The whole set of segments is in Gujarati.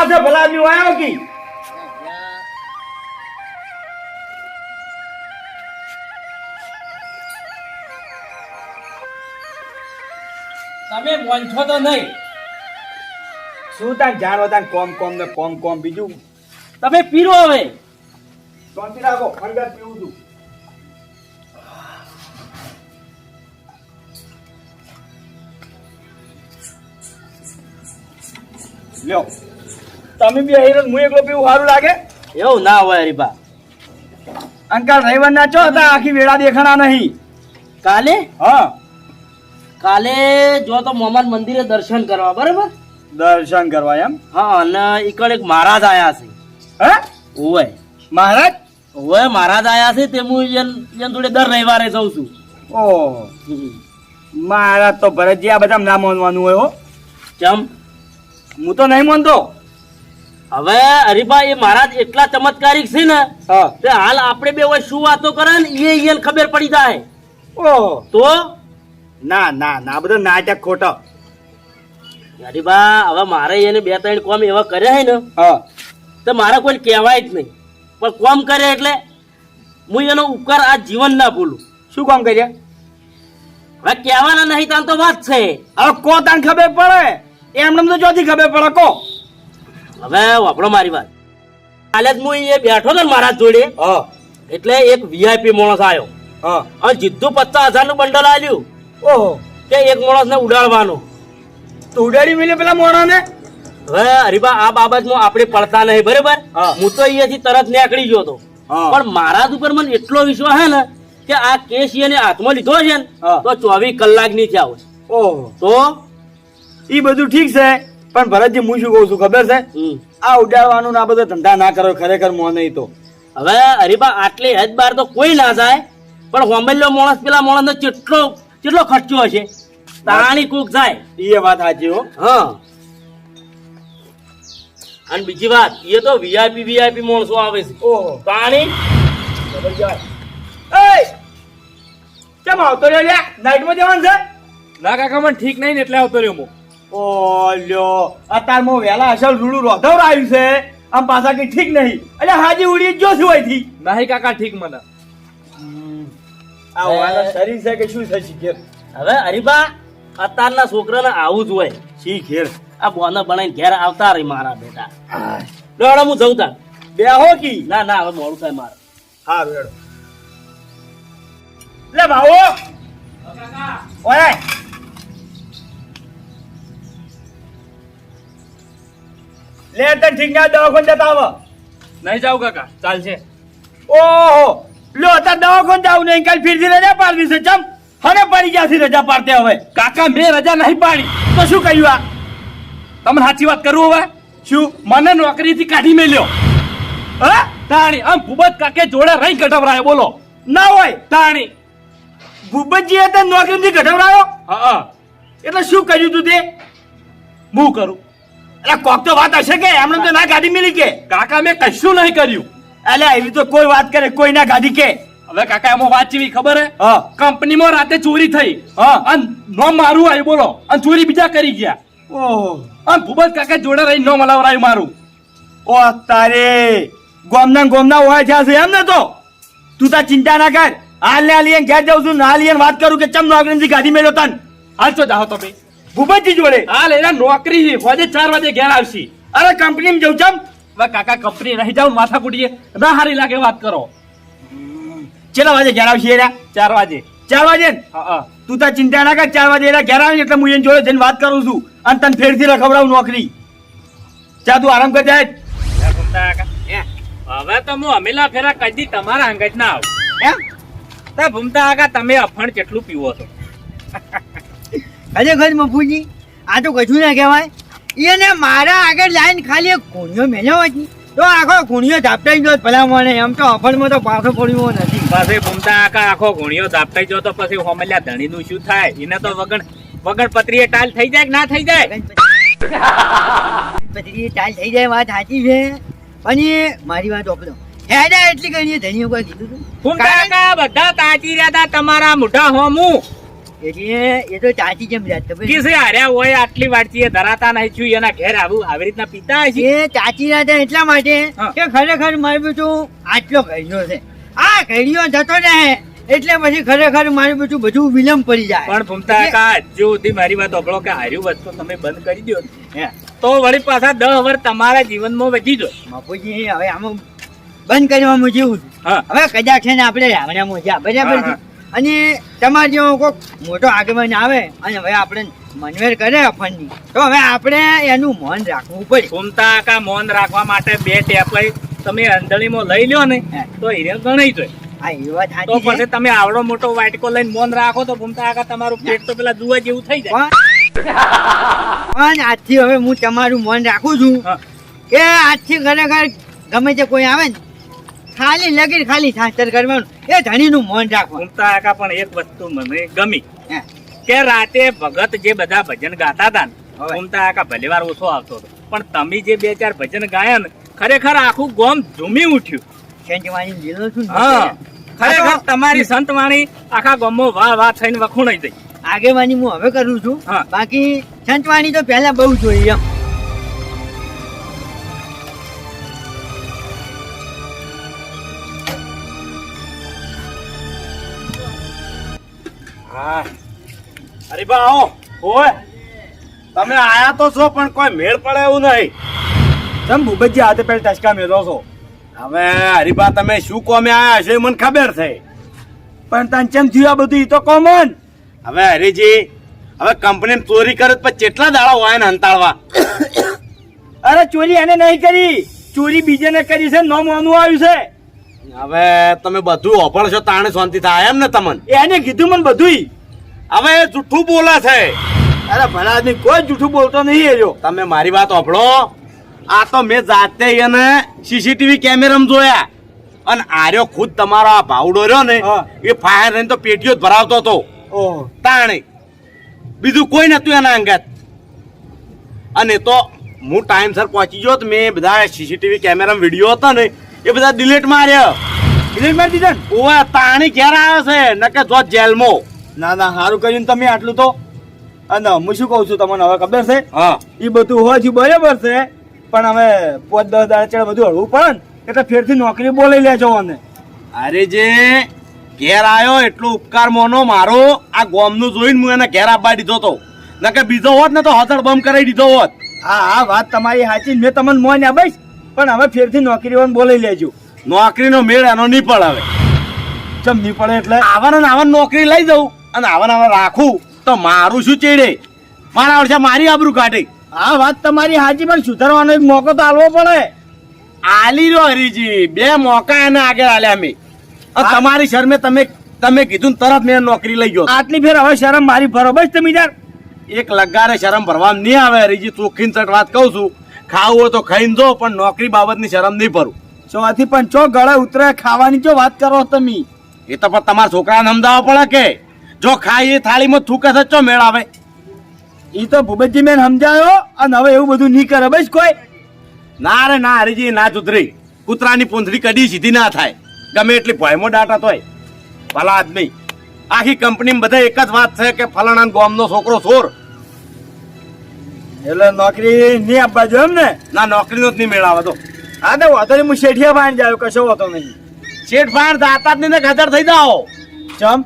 પાસે ભલા આદમી આવ્યો કી? તમે મોંછો તો નહીં. શું તાન જાણો તાન કોમ કોમ ને કોમ કોમ બીજું? તમે પીરો હવે. શાંતિ રાખો ખંડર પીવું છું. લ્યો. તમે બી હીરો હું એકલો પીવું સારું લાગે? એવું ના હોય હરીબા અંકલ રવિવાર ના ચો હતા આખી વેળા દેખાણા નહીં. કાલે? હા. કાલે જો તો મોહમ્મદ મંદિરે દર્શન કરવા બરાબર? દર્શન કરવા એમ? હા અને ઈકડ એક મહારાજ આયા છે. હે? ઓય મહારાજ? ઓય મહારાજ આયા છે તે હું એન જોડે દર રવિવારે જઉં છું. ઓ. મહારાજ તો ભરતજી આ બધા ના માનવાનું હોય હો. ચમ? હું તો નહીં માનતો. હવે હરીબા એ મહારાજ એટલા ચમત્કારિક છે ને કે હાલ આપણે બે હોય શું વાતો કરે ને એ ખબર પડી જાય. ઓહો. તો? ના ના ના બધા નાટક ખોટો. હરીબા હવે મારે એને બે ત્રણ કોમ એવા કર્યા હે ને હા. તો મારે કોઈ કહેવાય જ નહીં. પણ કોમ કરે એટલે હું એનો ઉપકાર આ જીવન ના ભૂલું. શું કામ કર્યા? હવે કહેવાના નહીં તાન તો વાત છે. હવે કો તાન ખબર પડે? એમને તો જોથી ખબર પડે. કો? હવે વાપરો મારી વાત. કાલે જ હું એ બેઠો ને મારા જોડે હા. એટલે એક વીઆઈપી માણસ આવ્યો હા. અને જીદ્દું પચાસ હજારનું બંડલ આવ્યું ઓહો. કે એક માણસ ને ઉડાડવાનું. તો ઉડાડી મેલે પેલા મોણા ને હવે હરીબા આ બાબતમાં આપણે પડતા નહીં બરાબર? હા. હું તો અહીંયાથી તરત નીકળી ગયો હતો. પણ મારા ઉપર મને એટલો વિશ્વાસ છે ને કે આ કેસ એને હાથમાં લીધો છે ને તો ચોવીસ કલાકની થયા હોય. ઓહો. તો? એ બધું ઠીક છે. પણ ભરતજી હું શું કહું છું ખબર છે? આ ઉડાડવાનું ના બધો ધંધા ના કરો ખરેખર મો નહીં તો. હવે હરીબા આટલી હદ બાર તો કોઈ ના જાય પણ હોંબલ્યો માણસ પેલા માણસ કેટલો કેટલો ખર્ચો હશે? તાણી કુક જાય. એ વાત સાચી હો. હા. અને બીજી વાત એ તો વીઆઈપી વીઆઈપી માણસો આવે છે. ઓહો. તાણી! કેમ આવતો રહ્યો નાઈટમાં જવાનું છે? ના કાકા મને ઠીક નહીં એટલે આવતો રહ્યો હું. ઓ અત્યાર મો વેલા અસલ રૂડું રોધવર આવ્યું છે. આમ પાછા કઈ ઠીક નહીં. એટલે હાજી ઉડી જ જો છું અહીંથી નહીં કાકા ઠીક મને. આ વાળા શરીર છે કે શું છે શીખેર હવે હરીબા અત્યારના છોકરાને આવું જ હોય. શીખેર આ બોના બનાવીને ઘેર આવતા રહી મારા બેટા. ડોડા હું જઉં તાર. બેહો કી? ના ના હવે મોડું થાય મારે. હા રેડો લે ભાવો ઓય લે તને ઠીક ના દવાખાને જતા આવો. નહીં જાવ કાકા ચાલશે. ઓહો લો અત્યારે દવાખાને જાવ નહીં કાલ ફીરથી રજા પાડવી છે ચમ. હને પડી ગયા છે રજા પાડતે હવે. કાકા મેં રજા નહીં પાડી. તો શું કહ્યું આ? તમને સાચી વાત કરું હવે? શું? મને નોકરીથી કાઢી મેલ્યો. હા? તાણી આમ ભૂબત કાકે જોડે રહી કટવરાય બોલો. ના હોય તાણી. ભૂપતજીએ તો નોકરીથી હા હા. એટલે શું કર્યું તું તે? હું કરું? એટલે કોક તો વાત હશે કે? એમને તો ના ગાડી મિલી કે? કાકા મેં કશું નહીં કર્યું. એટલે એવી તો કોઈ વાત કરે કોઈ ના ગાડી કે? હવે કાકા એમાં વાત જેવી ખબર હે? હા. કંપનીમાં રાતે ચોરી થઈ. હા. અને નો મારું આવ્યું બોલો. અને ચોરી બીજા કરી ગયા. ઓહો. અને ભૂપત કાકા જોડે રહી નો મલાવરાયું મારું. ઓ તારે. ગોમના ગોમના હોય થયા છે એમ ને તો? તું તા ચિંતા ના કર. હાલ ને હાલ ઘેર જાઉં છું ને હાલ વાત કરું કે ચમ નોકરીથી ગાડી મેળ્યો તન હાલ તો જાઓ તમે. ભૂપતજી જોડે. આ લેરા નોકરી છે હોજે ચાર વાગે ઘેર આવશી. અરે કંપનીમાં જઉં છમ હવે કાકા કંપની રહી જાવ માથા કુટીએ. ના હારી લાગે વાત કરો. ચેલા વાગે ઘેર આવશે એરા ચાર વાગે. ચાર વાગે? હા હા. તું તા ચિંતા ના કર ચાર વાગે એરા ઘેર આવી એટલે હું એને જોડે જઈને વાત કરું છું. અને તને ફેરથી રખવડાવું નોકરી. ચા તું આરામ કર જાય હવે તો હું અમેલા ફેરા કદી તમારા અંગત ના આવ. એમ તા ભૂમતા આગા તમે અફણ કેટલું પીવો છો? ખરેખર મફુજી આ તો કશું ના કહેવાય. એને મારા આગળ લાઈન ખાલી એક કુણિયો મેલ્યો હતી તો આખો કુણિયો ધાપટાઈ ગયો ભલા મને એમ તો અફળમાં તો પાછો પડ્યો નથી. પાસે ભૂમતા આખા આખો ઘોણીઓ ધાપટાઈ ગયો તો પછી હોમલ્યા ધણીનું શું થાય? એને તો વગણ વગણ પત્રીએ ટાલ થઈ જાય કે ના થઈ જાય? પત્રીએ ટાલ થઈ જાય વાત સાચી છે. એ મારી વાત ઓપડો. હેડા એટલી કરીએ ધણીઓ કોઈ કીધું તું? બધા તાચી રહ્યા હતા તમારા મોઢા હોમું. એટલે એ તો ચાચી જેમ હાર્યા હોય આટલી ધરાતા નહીં છું એના ઘેર આવું આવી રીતના પીતા હશે એ ચાચી હતા એટલા માટે કે ખરેખર મારું બેટું આટલો ઘડ્યો છે. આ ઘડ્યો જતો ને એટલે પછી ખરેખર મારું બેટું બધું વિલંબ પડી જાય. પણ ભૂમતા કા જો સુધી મારી વાત ઓગળો કે હાર્યું વસ્તુ તમે બંધ કરી દો હે. તો વળી પાછા દસ વર તમારા જીવનમાં વધી જાય બાપુજી હવે આમાં બંધ કરવામાં જેવું હવે કદાચ છે ને આપણે રાવણામાં જ્યાં બરાબર અને તમારે જેવો કોઈક મોટો આગેવાન આવે અને હવે આપણે મનવેર કરે અફનની તો હવે આપણે એનું મન રાખવું પડે. ઘૂમતા કા મૌન રાખવા માટે બે ટેપલાઈ તમે અંધળીમાં લઈ લ્યો ને તો હિરે ગણાઈ જાય. તો પછી તમે આવડો મોટો વાટકો લઈને મૌન રાખો તો ઘૂમતા આખા તમારું પેટ તો પેલા જુવા જેવું થઈ જાય. પણ આજથી હવે હું તમારું મન રાખું છું. કે આજથી ખરેખર ગમે તે કોઈ આવે ને ખાલી લગીર ખાલી સાસ્તર કરવાનું એ ધણીનું મન રાખવાનું. ઘૂમતા આકા પણ એક વસ્તુ મને ગમી. કે રાતે ભગત જે બધા ભજન ગાતા હતા ને. ઘૂમતા આકા ભલે વાર ઓછો આવતો હતો. પણ તમે જે બે ચાર ભજન ગાયા ને ખરેખર આખું ગોમ ઝૂમી ઉઠ્યું. સેન્ટવાની લીલો છું હા. ખરેખર તમારી સંતવાણી આખા ગામમાં વાહ વાહ થઈને વખુણાઈ દઈ આગેવાની હું હવે કરું છું. બાકી સંતવાણી તો પહેલા બહુ જોઈ એમ. અરે આવો. ઓય. તમે આયા તો છો પણ કોઈ મેળ પડે એવું નહીં. તમે ભૂપતજી હાથે પેલા ટચકા મેળો છો? હવે હરીબા તમે શું કોમે આયા છો એ મને ખબર છે. પણ તને ચેમ થયું આ બધું? એ તો કોમન હવે હરીજી હવે કંપની ચોરી કરે પછી કેટલા દાડા હોય ને હંતાળવા? અરે ચોરી એને નહીં કરી. ચોરી બીજેને કરી છે નો મોનું આવ્યું છે. હવે તમે બધું ઓફળશો તાણે શાંતિ થાય એમ ને તમને? એને કીધું મને બધુંય. હવે એ જૂઠું બોલે છે. અરે ભલા આદમી કોઈ જૂઠું બોલતો નહીં એ જો. તમે મારી વાત સાંભળો. આ તો મેં જાતે એને સીસીટીવી કેમેરામાં જોયા. અને આર્યો ખુદ તમારો આ ભાવડો રહ્યો ને એ ફાયર રહીને તો પેટીઓ જ ભરાવતો હતો. તાણે. બીજું કોઈ નતું એના અંગત. અને તો હું ટાઈમસર પહોંચી ગયો તો મેં બધા સીસીટીવી કેમેરા વીડિયો હતો ને એ બધા ડિલીટ માર્યા. ડિલીટ મારી દીધા ઓવે તાણી ક્યારે આવ્યો છે. નકે જો જેલમાં. ના ના સારું કર્યું ને તમે આટલું તો. અને હું શું કહું છું તમને હવે ખબર છે? હા. એ બધું હોય છે બરાબર છે પણ હવે પોત દસ દાડા ચડે બધું હળવું પડે ને એટલે ફેરથી નોકરી બોલાવી લેજો મને. અરે જે ઘેર આવ્યો એટલો ઉપકાર મોનો મારો આ ગોમનું જોઈને હું એને ઘેર આપવા દીધો તો. નકે બીજો હોત ને તો હતડ બમ કરાવી દીધો હોત. હા હા વાત તમારી સાચી મેં તમને મોન આપીશ પણ હવે ફેરથી નોકરી બોલાવી બોલાઈ લેજો. નોકરીનો મેળ એનો નહીં પડે હવે. ચમ નહીં પડે એટલે? આવાને આવવાનું નોકરી લઈ દઉં અને આવાને આવા રાખું તો મારું શું ચેડે? મારા વર્ષે મારી આબરૂ કાઢે. આ વાત તમારી સાચી પણ સુધારવાનો એક મોકો તો આલવો પડે. આલી રહ્યો હરીજી. બે મોકા એના આગળ આલ્યા મેં. અને તમારી શરમે તમે તમે કીધું તરત મેં નોકરી લઈ ગયો. આટલી ફેર હવે શરમ મારી ભરો બસ તમે યાર એક લગારે શરમ ભરવા નહીં આવે હરીજી. ચોખ્ખી સટ વાત કહું છું. ખાવું હોય તો ખાઈને જો પણ નોકરી બાબતની શરમ નહીં ભરું. ચોથી પણ ચો ગળે ઉતરે ખાવાની ચો વાત કરો તમે? એ તો પણ તમારા છોકરાને સમજાવવા પડે કે? જો ખાય એ થાળીમાં થૂકે છે ચો મેળ આવે? ઈ તો ભૂપતજી મેં સમજાયો અને હવે એવું બધું નહીં કરે બસ કોઈ. ના રે ના હરીજી ના ચુતરી કૂતરાની પૂંછડી કદી સીધી ના થાય. ગમે એટલી ભયમો દાટા તોય ભલા આદમી. આખી કંપનીમાં બધા એક જ વાત છે કે ફલાણા ગોમનો છોકરો ચોર એટલે નોકરી નહીં આપવા જો એમ ને ના નોકરીનો જ નહીં મેળાવે તો હા તો વાંધો નહીં હું શેઠિયા ભાઈ જાય કશો હોતો નહીં. શેઠ ભાઈ દાતા જ નહીં ગદર થઈ જાઓ. ચમ?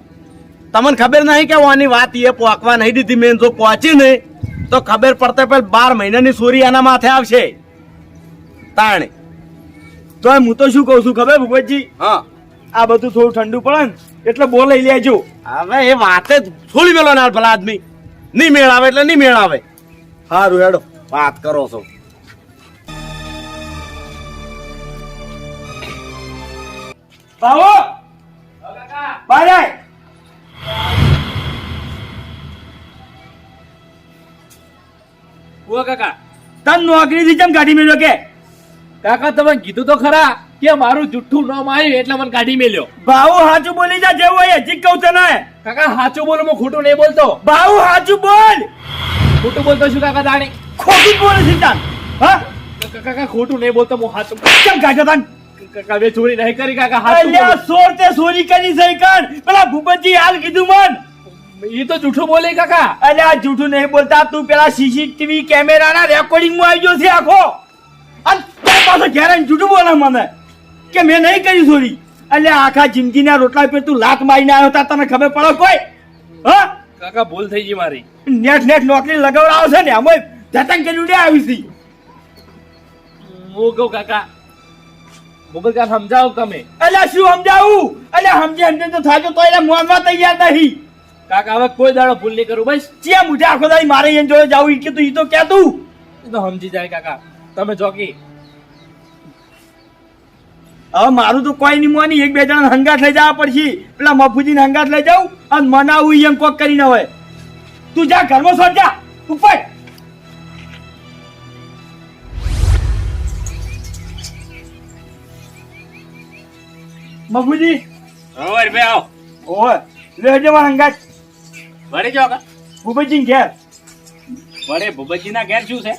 તમને ખબર નહીં કે આની વાત એ પોકવા નહીં દીધી મેં જો પહોંચી નહીં તો ખબર પડતે પેલ બાર મહિનાની સોરી આના માથે આવશે. તાણે. તો હું તો શું કહું છું ખબર ભૂપતજી હા. આ બધું થોડું ઠંડુ પડે ને એટલે બોલાઈ લેજો. હવે એ વાતે જ છોડી મેલો ના ભલા આદમી. નહીં મેળાવે એટલે નહીં મેળાવે. સારું હેડો વાત કરો છો. બાવો! બાય ઓ કાકા તન નોકરી થી ચમ કાઢી મેલ્યો કે? કાકા તમે કીધું તો ખરા કે મારું જુઠ્ઠું નામ આવ્યું એટલે મને કાઢી મેલ્યો. બાવું હાચું બોલી જા જેવું હોય હજી કહું તને. કાકા સાચું બોલું હું ખોટું નહીં બોલતો. બાવું હાચું બોલ! ખોટું બોલતો છું કાકા દાણી ખોટું બોલે છે હા? કાકા ખોટું નહીં બોલતો હું સાચું કેમ કાઢ્યો તાન કાકા મેં ચોરી નહીં કરી કાકા સાચું અલ્યા સોર તે ચોરી કરી છે કણ? પેલા ભૂપતજી હાલ કીધું મન. એ તો જૂઠું બોલે કાકા. અલ્યા આ જૂઠું નહીં બોલતા તું પેલા સીસીટીવી કેમેરાના રેકોર્ડિંગમાં આવી ગયો છે આખો. અને તે પાછો ઘેર જૂઠું બોલે મને કે મેં નહીં કરી ચોરી અલ્યા આખા જિંદગીના રોટલા પર તું લાત મારીને આવ્યો હતા તને ખબર પડે કોઈ? હા? કાકા ભૂલ થઈ ગઈ મારી. નેટ નેટ નોકરી લગાવડાવ છે ને અમે જતન કરી આવી હતી હું કહું કાકા મોબાઈલ સમજાવો તમે. એટલે શું સમજાવું? એટલે સમજે સમજે તો થાજો તો એટલે મોનમાં તૈયાર નહીં કાકા હવે કોઈ દાડો ભૂલ નહીં કરું બસ. ચિયા મુઠે આખો દાડી મારે એને જોડે જાવું? કે તું ઈ તો કે તું. એ તો સમજી જાય કાકા. તમે ચોકી. હવે મારું તો કોઈ નહીં મોની. એક બે જણા હંગાત લઈ જવા પડશે. પેલા મફુજી હંગાત લઈ જાઉં અને મનાવું એમ કોક કરીને હોય. તું જા ઘરમાં સોટ જા. ઉપર. મફુજી? હવે હરીભાઈ આવો. ઓય લેજે મારા હંગાત. વળી જાઓ કા? ભૂપતજી ઘેર. વળે ભૂપતજીના ઘેર શું છે?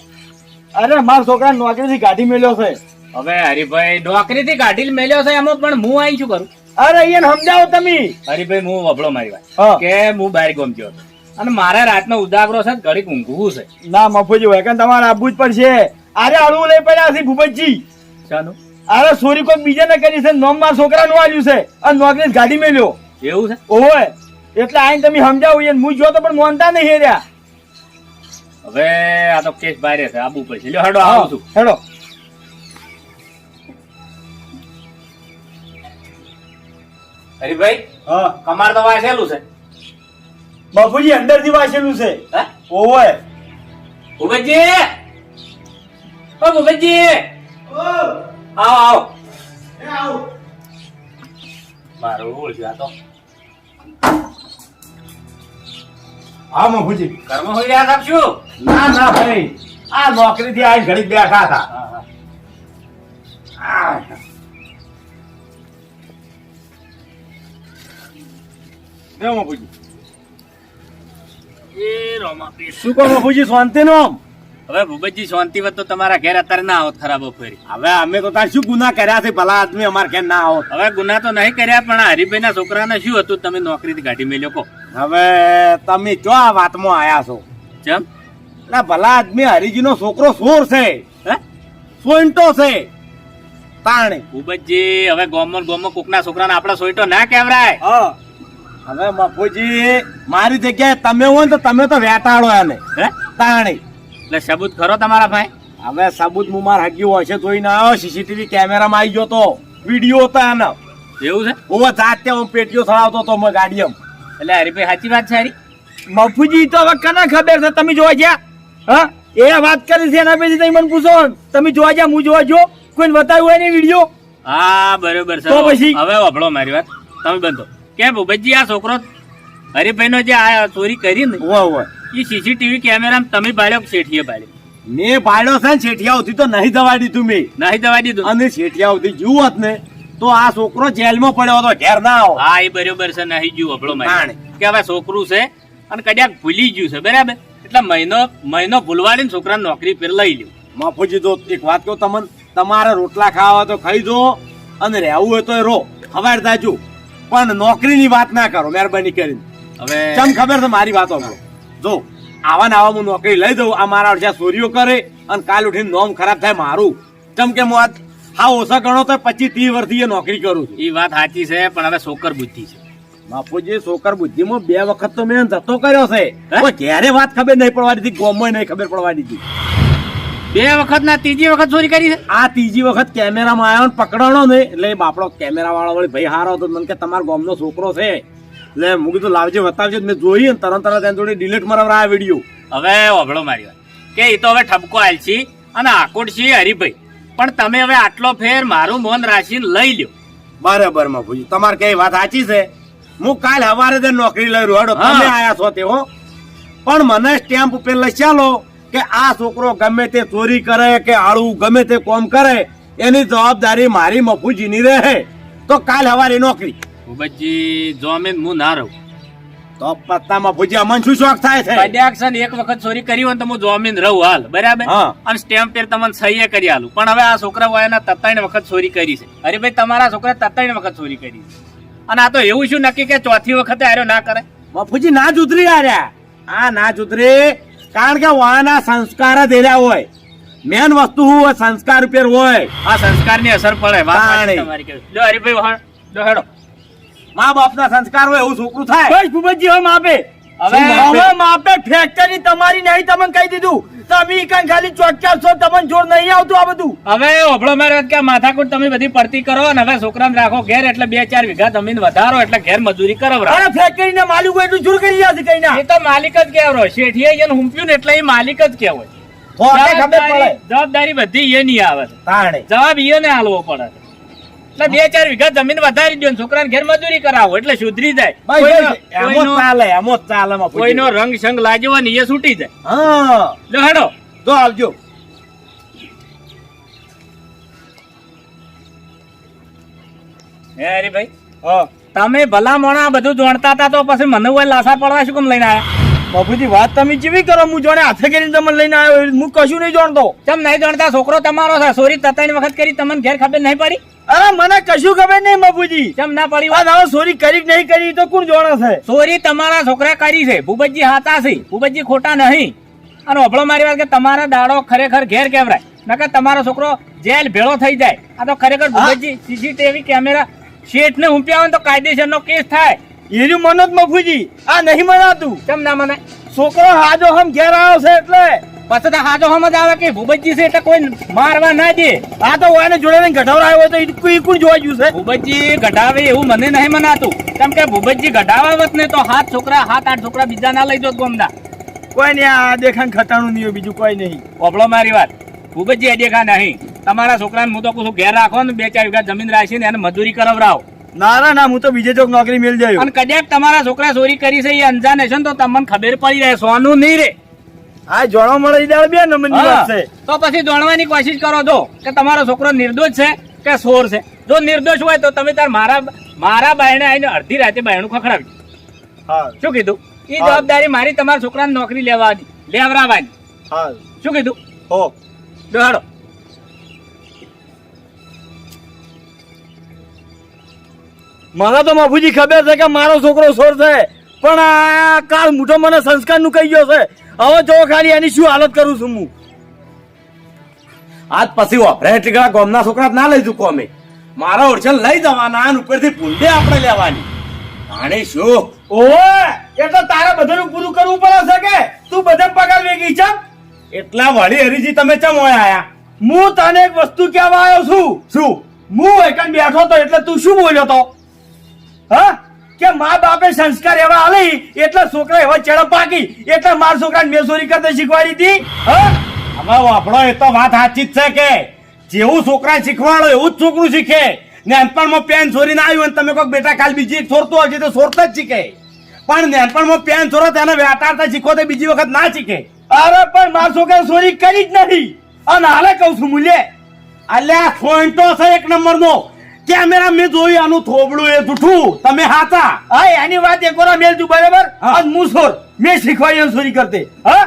અરે મારા છોકરા નોકરી થી ગાડી મેલ્યો છે. હવે હરીભાઈ નોકરીથી કાઢી મેલ્યો છે એમાં પણ હું અહીં શું કરું? અરે અહીંયા સમજાવો તમે. હરીભાઈ હું વભળો મારી વાત. કે હું બહાર ગમતો હતો. અને મારે રાતનો ઉદાગરો છે ને ઘડીક ઊંઘવું છે. ના મફુજી હોય કે તમારે આવવું જ પડશે અરે હળવું લઈ પડ્યા છે ભૂપતજી. શાનું? અરે સોરી કોઈ બીજાને કરી છે નોમ માર છોકરા નું આવ્યું છે. અને નોકરી ગાડી મેલ્યો. એવું છે? ઓય એટલે આઈને તમે સમજાવો એને હું જો તો પણ મોનતા નહીં હેર્યા હવે આ તો કેસ બહાર છે આબુ પછી લ્યો હડો આવું છું હેડો. હરીભાઈ હા. કમાર તો વાસેલું છે. બાપુજી અંદરથી વાંચેલું છે. હે? ઓય ભૂપતજી! ઓ ભૂપતજી! આવો આવો. મારું ઓળખ્યું આ તો હા મફુજી. કર્મ હોઈ રહ્યા સાહેબ શું? ના ના ભાઈ. આ નોકરી થી આવીને ઘડી બેઠા હતા. મફુજી. શું કહો બાપુજી શાંતિ નો હવે ભૂપતજી શાંતિ વત તો તમારા ઘેર અત્યારે ના આવત ખરાબ ફરી હવે અમે તો તાર શું ગુના કર્યા છે? ભલા આદમી અમારે ઘેર ના આવો હવે ગુના તો નહીં કર્યા પણ આ હરીભાઈના છોકરાને શું હતું? તમે નોકરીથી કાઢી મેલ્યો કો હવે તમે જો આ વાતમાં આયા છો. જેમ એટલે ભલા આદમી હરિજી નો છોકરો સોર છે. હે? સોઈન્ટો છે. તાણે. ભૂપતજી હવે ગોમો ગોમો કોકના છોકરાને આપણા સોઈટો ના કેવરાય હા. હવે મફુજી મારી જગ્યાએ તમે હોય ને તો તમે તો વેટાડો એને. હે? તાણે. એટલે સબૂત ખરો તમારા ભાઈ. હવે સબૂત હું માર હોય છે જોઈને આવ્યો સીસીટીવી કેમેરામાં આવી ગયો તો. વીડિયો હતો એનો એવું છે? હું જાતે હું પેટીઓ સળાવતો હતો મેં ગાડીએમ. એટલે હરીભાઈ સાચી વાત છે હરી? મફુજી તો હવે કને ખબર છે? તમે જોવા ગયા? હા? એ વાત કરી છે એના પછી તમે મને પૂછો. તમે જોવા ગયા? હું જોવા જો કોઈને બતાવ્યું હોય ને વીડિયો? હા બરોબર છે. તો પછી? હવે વભળો મારી વાત. તમે બંધો. કેમ ભૂપતજી આ છોકરો હરીભાઈનો જે આ ચોરી કરી ને હોય હોય. એ સીસીટીવી કેમેરામાં તમે કે શેઠીએ પાડ્યો? મેં પાડ્યો છે ને શેઠિયા સુધી તો નહીં દવા દીધું મેં. નહીં દવા દીધું? અને શેઠિયા સુધી જીવ હોત ને તો આ છોકરો જેલમાં પડ્યો હતો ઘેર ના આવો. હા એ બરોબર છે નહીં જીવ. વાત. કે હવે છોકરું છે અને કદાચ ભૂલી ગયું છે બરાબર? એટલે મહિનો મહિનો ભૂલવાડીને છોકરાને નોકરી પર લઈ લ્યો. માફુજી તો એક વાત કહું તમને તમારે રોટલા ખાવા તો ખાઈ દો અને રહેવું હોય તો રો ખબર દાજુ પણ નોકરીની વાત ના કરો મહેરબાની કરીને. હવે ચમ ખબર છે મારી વાતો. જો આવા ને આવા હું નોકરી લઈ દઉં આ મારા અડધા ચોરીઓ કરે અને કાલ ઉઠીને નોમ ખરાબ થાય મારું. ચમ કે હું હા ઓછા ગણો તો પચીસ ત્રીસ વર્ષથી એ નોકરી કરું છું. એ વાત સાચી છે પણ હવે સોકર બુદ્ધિ છે. બાપુજી છોકર બુદ્ધિમાં બે વખત તો મેં ધક્કો કર્યો છે? ક્યારે વાત ખબર નહીં પડવાની હતી ગોમમાં નહીં ખબર પડવાની હતી. બે વખત ના ત્રીજી વખત ચોરી કરી છે? આ ત્રીજી વખત કેમેરામાં આવ્યો ને પકડાણો ને એટલે બાપડો કેમેરા વાળો વળી ભાઈ હારો હતો મને કે તમારો ગામનો છોકરો છે. એટલે હું કીધું લાવજે બતાવજે મેં જોઈ ને તરત તરત એની જોડે ડિલીટ મારવા આ વીડિયો હવે ઓભળો મારી વાત કે એ તો હવે ઠપકો આલ છે અને આકોટ છે હરિભાઈ. પણ તમે હવે આટલો ફેર મારું મન રાખીને લઈ લ્યો. બરાબરમાં ભૂજી. તમારે કઈ વાત સાચી છે? હું કાલ હવારે તે નોકરી લઈ રહ્યો. તમે આયા છો તે હો. પણ મને સ્ટેમ્પ ઉપર લઈ ચાલો કે આ છોકરો ગમે તે ચોરી કરે કે આળું ગમે તે કોમ કરે એની જવાબદારી મારી મફુજીની રહે. તો કાલ હવારે નોકરી. ભૂપતજી અમે હું ના રહું. તો પત્તામાં ભૂજી અમને શું શોખ થાય છે? છે એક વખત ચોરી કરી હોય તો હું જોમીન રહું હાલ. બરાબર? અને સ્ટેમ્પ પેર તમને સહીએ કરી આલું. પણ હવે આ છોકરા વાયના તત્તાઈને વખત ચોરી કરી છે. હરીભાઈ તમારા છોકરા તત્તાઈને વખત ચોરી કરી છે. અને આ તો એવું શું નક્કી કે ચોથી વખતે આર્યો ના કરે? બાપુજી ના જુતરી આર્યા. આ ના જુતરી કારણ કે વાના સંસ્કાર જ એર્યા હોય. મેન વસ્તુ હોય? સંસ્કાર ઉપર હોય. આ સંસ્કારની અસર પડે. લો હરીભાઈ વહાણ, જો હેડો. મા બાપના સંસ્કાર હોય એવું છોકરું થાય. બસ ભૂપતજી હવે માપે. હવે માપે? ફેક્ટરી તમારી નહીં તમને કહી દીધું. તમે ખાલી છો તમને જોર નહીં આવતું આ બધું. હવે ઓભળો મારે કે માથાકૂટ તમે બધી પડતી કરો ને હવે છોકરાને રાખો ઘેર એટલે બે ચાર વીઘા જમીન વધારો એટલે ઘેર મજૂરી કરો અરે ફેક્ટરી ના માલિકો એટલું જોર કરી કઈ ના એ તો માલિક જ કહેવરો શેઠીએ એને હુંપ્યું ને એટલે એ માલિક જ કહેવાય જવાબદારી બધી એ નહીં આવે જવાબ એ ને હાલવો પડે. એટલે બે ચાર વીઘા જમીન વધારી દો છોકરાને ઘેર મજૂરી કરાવો એટલે સુધરી જાય. કોઈનો- રંગ સંગ લાગ્યો ને એ છૂટી જાય. હા. હેડો. જો આવજો. હે હરીભાઈ તમે ભલા મોણા બધું જોણતા હતા તો પછી મને હોય લાસા પડવા શું કેમ લઈને આયા? બાપુજી વાત તમે જેવી કરો હું જોડે હાથે કરીને તમને લઈને આવ્યો હું કશું નહીં જાણતો. કેમ નહીં જાણતા? છોકરો તમારો છે. સોરી તતાઈ વખત કરી તમને ઘેર ખબર નહીં પડી? અરે મને કશું ખબર નહીં બાપુજી. કેમ ના પડી વાત? હવે ચોરી કરી કે નહીં કરી તો કોણ જાણે છે? ચોરી તમારા છોકરા કરી છે. ભૂપતજી હાતા છે. ભૂપતજી ખોટા નહીં. અને ઓભળો મારી વાત કે તમારા દાડો ખરેખર ઘેર કેવરાય. નકર તમારો છોકરો જેલ ભેળો થઈ જાય. આ તો ખરેખર ભૂપતજી સીસીટીવી કેમેરા શેઠ ને ઊંપ્યા હોય ને તો કાયદેસરનો કેસ થાય. એર્યું મનોજ જ બાપુજી. આ નહીં મનાતું. કેમ ના મને છોકરો હાજો હમ ઘેર આવ્યો છે એટલે પછી તો હાજો સમજ આવે કે ભૂપતજી છે એટલે કોઈ મારવા ના દે. આ તો એને જોડે લઈને આવ્યો હોય તો ઈ કોણ જોવા ગયું છે? ભૂપતજી ગઢાવે એવું મને નહીં મનાતું. કેમ કે ભૂપતજી ગઢાવે ને તો હાથ છોકરા હાથ આઠ છોકરા બીજા ના લઈ જોત ગમના કોઈ નહીં આ દેખાણ ખતાણું નહીં હોય, બીજું કોઈ નહીં. ઓભળો મારી વાત. ભૂપતજી એ દેખા નહીં. તમારા છોકરાને હું તો કહું છું ઘેર રાખો ને બે ચાર વીઘા જમીન રાખીને એને મજૂરી કરાવરાવો ના ના ના હું તો બીજે ચોક નોકરી મેળ જાય. અને કદાચ તમારા છોકરા ચોરી કરી છે એ અંજાન હશે ને તો તમને ખબર પડી રહે સોનું નહીં રે. આ જોડો મળે દાળ બે નંબરની વાત છે. તો પછી જાણવાની કોશિશ કરો જો કે તમારો છોકરો નિર્દોષ છે કે સોર છે? જો નિર્દોષ હોય તો તમે તાર મારા મારા બાયણે આવીને અડધી રાતે બાયણું ખખડાવી હા. શું કીધું? એ જવાબદારી મારી તમારા છોકરાને નોકરી લેવાની લેવરાવાની. હા. શું કીધું? હો. દોડો મને તો બાપુજી ખબર છે કે મારો છોકરો સોર છે પણ આ કાળ મૂઠો મને સંસ્કારનું કહી ગયો છે. હવે જો ખાલી એની શું હાલત કરું છું હું? આજ પછી વાપરે એટલે ગોમના છોકરા ના લઈ ચૂકો અમે. મારા ઓળખણ લઈ જવાના અને ઉપરથી ભૂંડે આપણે લેવાની. આને શું? ઓય એટલે તારે બધાનું પૂરું કરવું પડે છે કે? તું બધા પગાર વેગી છે? એટલા વળી હરીજી તમે ચમ હોય આયા? હું તને એક વસ્તુ કહેવા આવ્યો છું. શું? હું એકન બેઠો તો એટલે તું શું બોલ્યો તો? હા? કે મા બાપે સંસ્કાર એવા આલી, એટલે છોકરા એવા ચેડા પાકી, એટલે માર છોકરાને મેં ચોરી કરતા શીખવાડી હતી હવે વાપડો એ તો વાત સાચી જ છે કે, જેવું છોકરા શીખવાડો, એવું જ છોકરું શીખે. નાનપણમાં પેન ચોરીને આવ્યું અને તમે કહો બેટા કાલ બીજી એક છોરતો હશે તો છોરતા જ શીખે. પણ નાનપણમાં પેન છોરો તેને વેટાડતા શીખો તો બીજી વખત ના શીખે. અરે, પણ માર છોકરા ચોરી કરી જ નથી. અને હાલે કહું છું મૂલ્ય. અલ્યા ફોઈન્ટો છે એક નંબર નો કેમેરા મેં જોયું આનું થોબડું એ જૂઠું. તમે હાચા હા એની વાત એક વાર મેલ તું બરાબર? આજ ચોર મેં શીખવાડી એમ ચોરી કરતે. હા?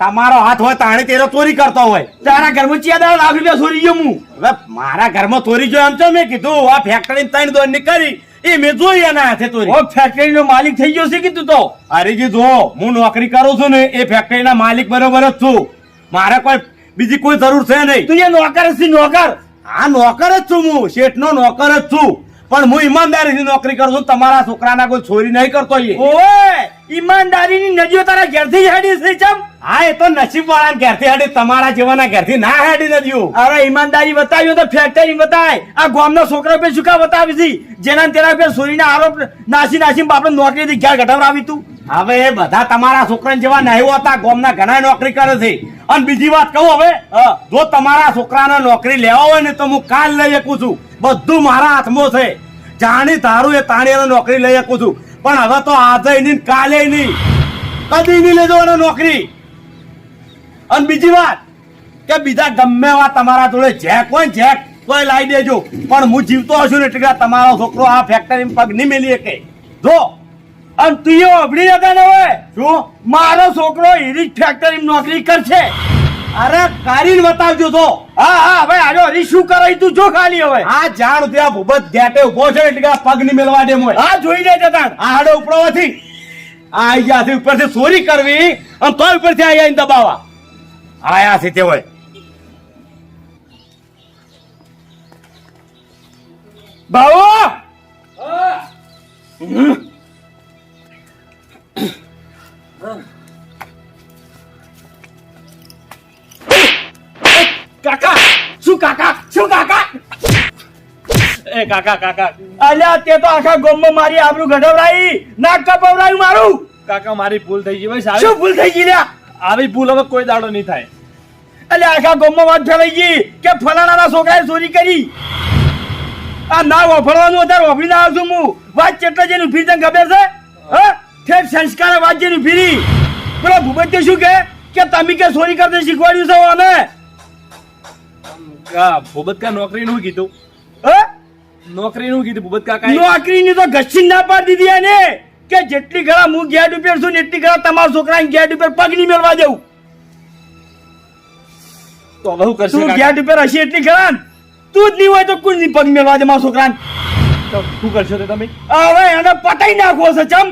તમારો હાથ હોય તાણે તેરો ચોરી કરતો હોય. તારા ઘરમાં ચિયા લાખ રૂપિયા ચોરી ગયો હું હવે મારા ઘરમાં ચોરી જોઈ એમ તો મેં કીધું આ ફેક્ટરી ત્રણ દોડની કરી એ મેં જોઈ એના હાથે ચોરી. ઓ ફેક્ટરી નો માલિક થઈ ગયો છે કીધું તો તો? જી જો હું નોકરી કરું છું ને એ ફેક્ટરીના માલિક બરોબર જ છું. મારે કોઈ બીજી કોઈ જરૂર છે નહીં. તું એ નોકર જ છે, નોકર. આ નોકર જ છું હું. શેઠનો નોકર જ છું. પણ હું ઈમાનદારીથી નોકરી કરું છું. તમારા છોકરાના કોઈ ચોરી નહીં કરતો એ. ઓય ઈમાનદારીની નદીઓ તારા ઘેરથી હેડી છે ચમ. હા એ તો નસીબ વાળા ઘેરથી હેડી તમારા જેવાના ઘેરથી ના હેડી નથી અરે ઈમાનદારી બતાવ્યો તો ફેક્ટરી બતાય. આ ગામના છોકરા પે શું કા બતાવી છે? જેના તેના પે ચોરીના આરોપ નાસી નાસી નોકરી નોકરીથી ઘેર આવી તું. હવે એ બધા તમારા છોકરા જેવા નહીં હોતા, ગોમના ઘણા નોકરી કરે છે. અને બીજી વાત કહું હવે જો તમારા છોકરાને નોકરી લેવા હોય ને તો હું કાલ લઈ શકું છું. બધું મારા હાથમાં છે. જાણી તારું એ તાણી નોકરી લઈ શકું છું. પણ હવે તો આજે નહીં, કાલે નહીં. કદી નહીં લેજો એને નોકરી. અને બીજી વાત કે બીજા ગમે એવા તમારા જોડે જેક હોય જેક તોય લાવી દેજો. પણ હું જીવતો હશું ને એટલે તમારો છોકરો આ ફેક્ટરી પગ નહીં મેલી શકે. જો અને તું એ અભડી જતા ને હોય. શું મારો છોકરો હીરી ફેક્ટરી નોકરી કરશે. અરે કારીન બતાવજો તો. હા હા હવે આજો હરી શું કરાય તું? જો ખાલી હવે. આ જાણ ત્યાં ભૂપત ગેટે ઊભો છે એટલે આ પગની મેલવા દે મોય. હા જોઈ લે જતા આ હાડો ઉપડવાથી આ આઈ ગયા છે ઉપરથી ચોરી કરવી અને તોય ઉપરથી આઈ આઈને દબાવા આયા છે તે હોય. ભાવો કાકા કાકા. અલ્યા તે તો આખા ગામમાં મારી આબરૂ ગઢવરાઈ. નાક કપવરાયું મારું. કાકા મારી ભૂલ થઈ ગઈ ભાઈ શું ભૂલ થઈ ગઈ લ્યા? આવી ભૂલ હવે કોઈ દાડો નહીં થાય. એટલે આખા ગામમાં વાત ફેલાઈ ગઈ કે ફલાણાના છોકરાએ ચોરી કરી. આ ના વફળવાનું અત્યારે વફળી ના આવશું હું. વાત ચેટલા જેની ફીર તને ખબર છે? હા? ઠેર સંસ્કાર વાત જેની ફીરી પેલો ભૂપત્ય શું કે કે તમે કે ચોરી કરતા શીખવાડ્યું છે અમે ભૂપત કા નોકરી નું કીધું. હા નોકરી નું કીધું ભૂપત કાકા નોકરીની તો ઘસી ના પાડી દીધી એને. કે જેટલી ઘણા હું ગેટ ઉપર છું ને એટલી ઘણા તમારા છોકરાને ગેટ ઉપર પગ નહીં મેળવા દઉં તો હવે શું કરશે તું ગેટ ઉપર હશે એટલી ઘણા તું જ નહીં હોય તો કોઈ નહીં પગ મેળવા દે મારા છોકરાને? તો શું કરશો તો તમે? હવે એને પટાઈ નાખવો છે ચમ.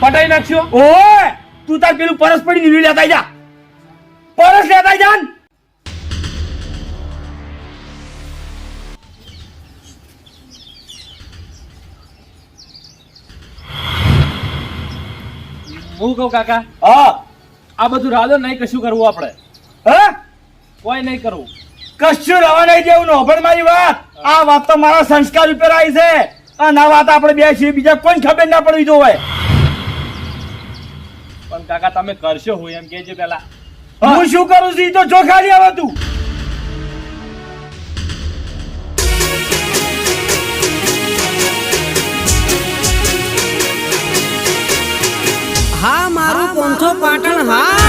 પટાઈ નાખશો? ઓય તું તાર પેલું પરસ પડી નીલું લેતા જા. પરસ લેતા જા ને. હું કહું કાકા? હા. આ બધું રાદો નહીં કશું કરવું આપણે. હા? કોઈ નહીં કરવું. કશું રવા નહીં જેવું નોભણ મારી વાત. આ વાત તો મારા સંસ્કાર ઉપર આવી છે. અને આ વાત આપણે બે છીએ બીજા કોઈ ખબર ના પડવી જોવે પણ કાકા તમે કરશો હું એમ કેજો પેલા હું શું કરું છું? તો જો આવે તું. મારું પોંથો પાટણ હા?